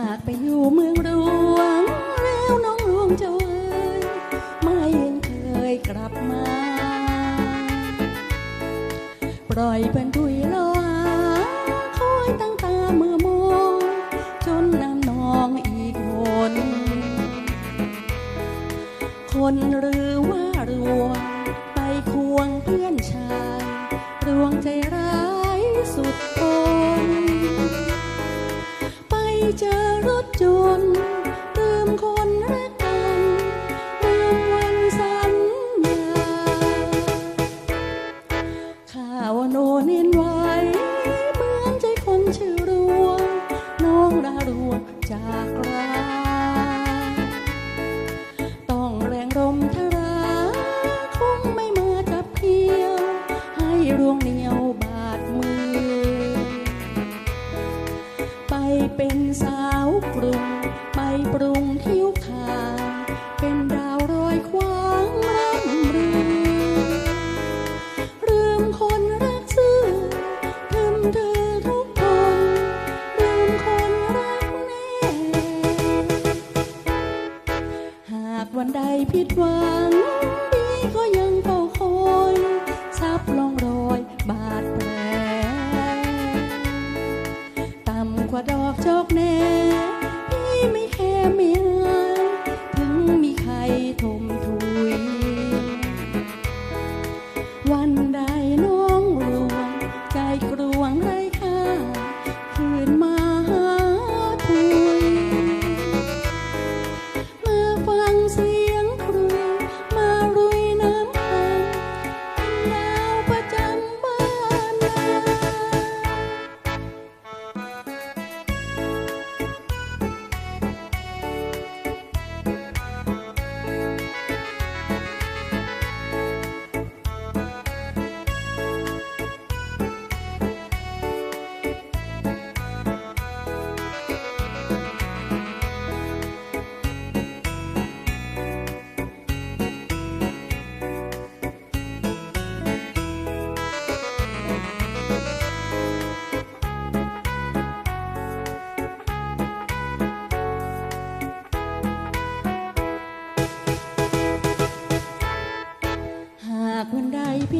ากไปอยู่เมืองหลวง แล้วน้องหลวงเจ้าเอ๋ยไม่เห็นเคยกลับมา ปล่อยเพื่อนทุยรอหาคอยตั้งตาเมื่อมองจนน้ำนองอีกคน คนหรื เจอรถจ เป็นสาวกรุง ไปปรุงทิวขาวเป็นดาวรอยคว้างร่ำรือลืมคนรักซื่อลืมเธอทุกคนลืมคนรักแน่ หากวันใดผิดหวัง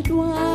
端